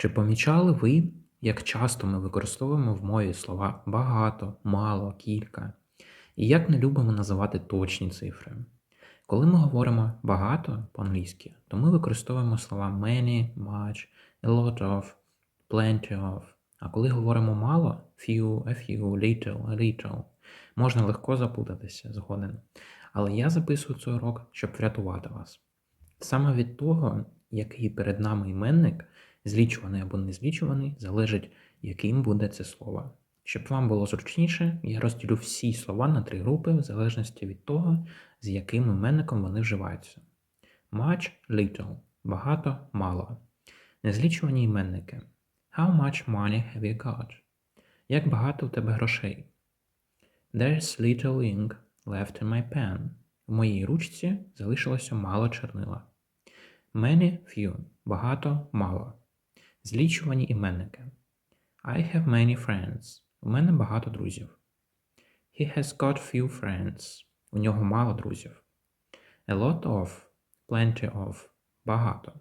Чи помічали ви, як часто ми використовуємо в мові слова багато, мало, кілька? І як не любимо називати точні цифри? Коли ми говоримо багато по-англійськи, то ми використовуємо слова many, much, a lot of, plenty of. А коли говоримо мало few, a few, little, a little, можна легко запутатися згоден. Але я записую цей урок, щоб врятувати вас. Саме від того, який перед нами іменник, злічуваний або незлічуваний, залежить, яким буде це слово. Щоб вам було зручніше, я розділю всі слова на три групи в залежності від того, з яким іменником вони вживаються. Much, little, багато, мало. Незлічувані іменники. How much money have you got? Як багато у тебе грошей? There's little ink left in my pen. В моїй ручці залишилося мало чернила. Many few багато мало. Злічувані іменники. I have many friends. У мене багато друзів. He has got few friends. У нього мало друзів. A lot of, plenty of, багато.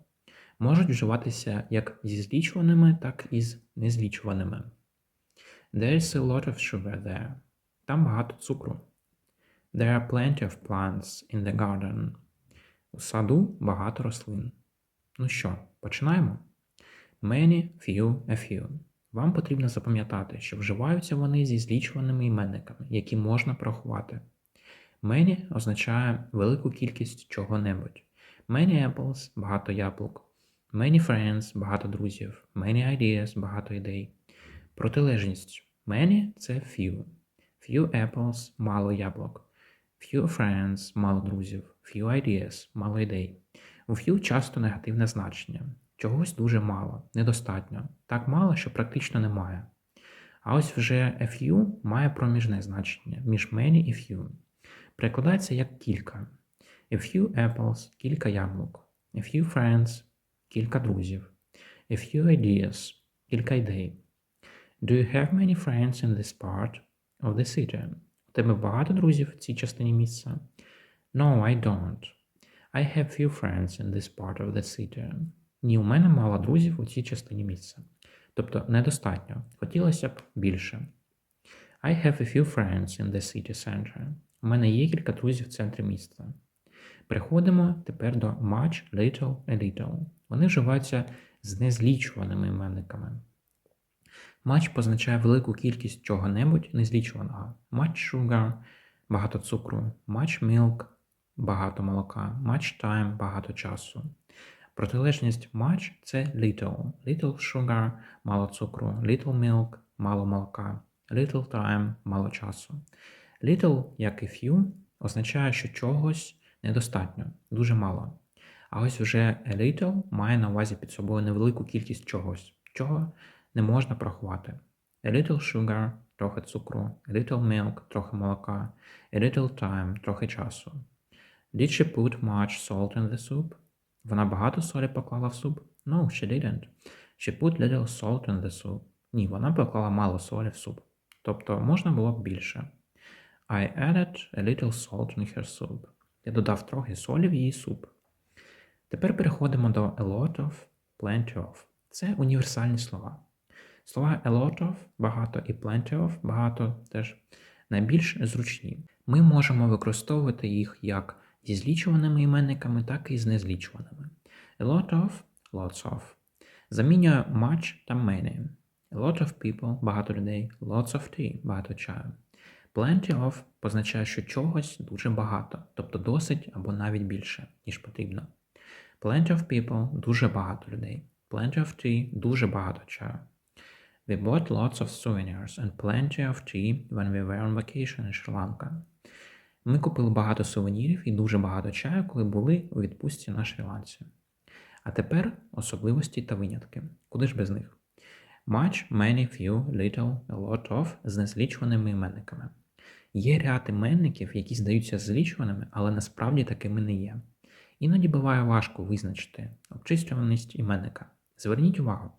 Можуть вживатися як зі злічуваними, так і з незлічуваними. There's a lot of sugar there. Там багато цукру. There are plenty of plants in the garden. У саду багато рослин. Ну що, починаємо? Many, few, a few. Вам потрібно запам'ятати, що вживаються вони зі злічуваними іменниками, які можна порахувати. Many означає велику кількість чого-небудь. Many apples багато яблук. Many friends багато друзів. Many ideas багато ідей. Протилежність many це few. Few apples мало яблук. Few friends мало друзів. Few ideas мало ідей. У few часто негативне значення. Чогось дуже мало, недостатньо. Так мало, що практично немає. А ось вже a few має проміжне значення між many і few. Перекладається як кілька. A few apples кілька яблук. A few friends кілька друзів. A few ideas кілька ідей. Do you have many friends in this part of the city? У тебе багато друзів в цій частині місця? No, I don't. I have few friends in this part of the city. Ні, у мене мало друзів у цій частині місця. Тобто недостатньо. Хотілося б більше. I have a few friends in the city center. У мене є кілька друзів в центрі міста. Переходимо тепер до much, little, a little. Вони вживаються з незлічуваними іменниками. Much позначає велику кількість чого-небудь незлічуваного. Much sugar багато цукру, much milk багато молока, much time багато часу. Протилежність much це little. Little sugar мало цукру, little milk мало молока, little time мало часу. Little, як і few, означає, що чогось недостатньо, дуже мало. А ось вже a little має на увазі під собою невелику кількість чогось, чого не можна порахувати. A little sugar трохи цукру, a little milk трохи молока, a little time трохи часу. Did she put much salt in the soup? Вона багато солі поклала в суп? No, she didn't. She put little salt in the soup. Ні, вона поклала мало солі в суп. Тобто можна було б більше. I added a little salt in her soup. Я додав трохи солі в її суп. Тепер переходимо до a lot of, plenty of. Це універсальні слова. Слова a lot of багато і plenty of багато теж найбільш зручні. Ми можемо використовувати їх як зі злічуваними іменниками, так і з незлічуваними. A lot of, lots of. Замінює much та many. A lot of people багато людей, lots of tea багато чаю. Plenty of позначає, що чогось дуже багато, тобто досить або навіть більше, ніж потрібно. Plenty of people дуже багато людей. Plenty of tea дуже багато чаю. We bought lots of souvenirs and plenty of tea when we were on vacation in Sri Lanka. Ми купили багато сувенірів і дуже багато чаю, коли були у відпустці на Шрі-Ланці. А тепер особливості та винятки. Куди ж без них? Much, many, few, little, a lot of з незлічуваними іменниками. Є ряд іменників, які здаються злічуваними, але насправді такими не є. Іноді буває важко визначити обчислюваність іменника. Зверніть увагу,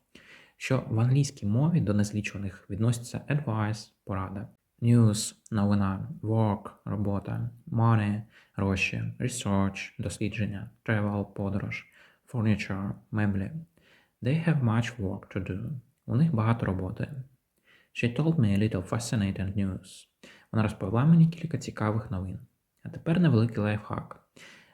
що в англійській мові до незлічуваних відносяться advice – порада, news – новина, work – робота, money – гроші, research – дослідження, travel – подорож, furniture – меблі. They have much work to do. У них багато роботи. She told me a little fascinating news. Вона розповіла мені кілька цікавих новин. А тепер невеликий лайфхак.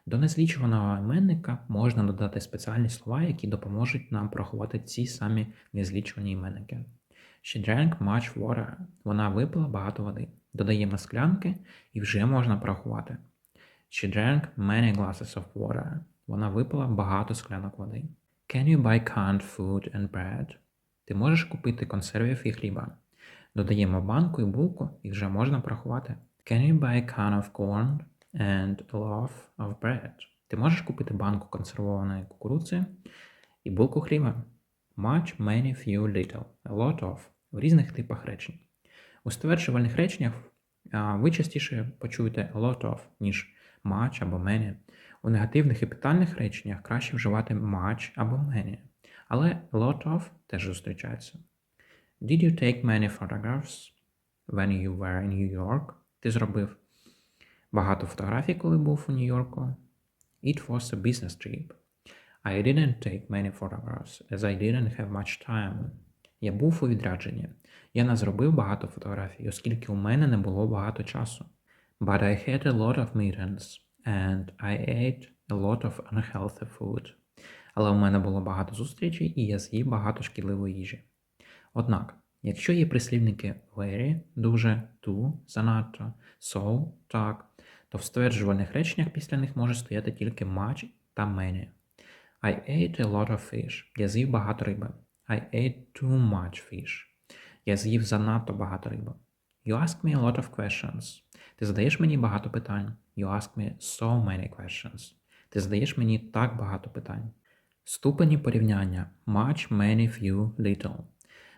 До незлічуваного іменника можна додати спеціальні слова, які допоможуть нам порахувати ці самі незлічувані іменники. She drank much water. Вона випила багато води. Додаємо склянки і вже можна порахувати. She drank many glasses of water. Вона випила багато склянок води. Can you buy canned food and bread? Ти можеш купити консервів і хліба. Додаємо банку і булку і вже можна порахувати. Can you buy a can of corn and a loaf of bread? Ти можеш купити банку консервованої кукурудзи і булку хліба. Much, many, few, little, a lot of в різних типах речень. У стверджувальних реченнях ви частіше почуєте lot of, ніж much або many. У негативних і питальних реченнях краще вживати much або many. Але lot of теж зустрічається. Did you take many photographs when you were in New York? Ти зробив багато фотографій, коли був у Нью-Йорку. It was a business trip. I didn't take many photographs, as I didn't have much time. Я був у відрядженні. Я не зробив багато фотографій, оскільки у мене не було багато часу. But I had a lot of meetings, and I ate a lot of unhealthy food. Але у мене було багато зустрічей, і я з'їв багато шкідливої їжі. Однак, якщо є прислівники very, дуже, to, занадто, so, так, то в стверджувальних реченнях після них може стояти тільки much та many. I ate a lot of fish. Я з'їв багато риби. I ate too much fish. Я з'їв занадто багато риби. You ask me a lot of questions. Ти задаєш мені багато питань. You ask me so many questions. Ти задаєш мені так багато питань. Ступені порівняння much, many, few, little.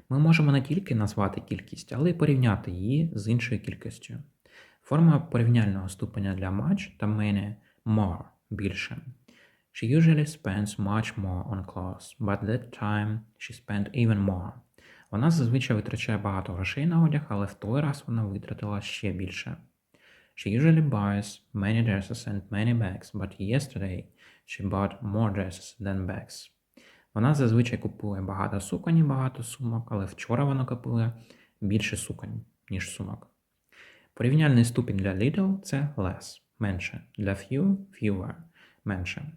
Ми можемо не тільки назвати кількість, але й порівняти її з іншою кількістю. Форма порівняльного ступеня для much та many more більше. She usually spends much more on clothes, but that time she spent even more. Вона зазвичай витрачає багато грошей на одяг, але в той раз вона витратила ще більше. She usually buys many dresses and many bags, but yesterday she bought more dresses than bags. Вона зазвичай купує багато суконь і багато сумок, але вчора вона купила більше суконь, ніж сумок. Порівняльний ступінь для little – це less, менше. Для few – fewer, менше.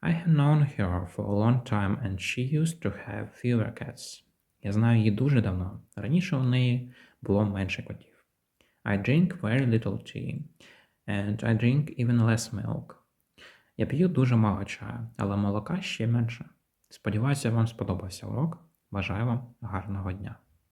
I have known her for a long time and she used to have fewer cats. Я знаю її дуже давно. Раніше у неї було менше котів. I drink very little tea, and I drink even less milk. Я п'ю дуже мало чаю, але молока ще менше. Сподіваюся, вам сподобався урок. Бажаю вам гарного дня!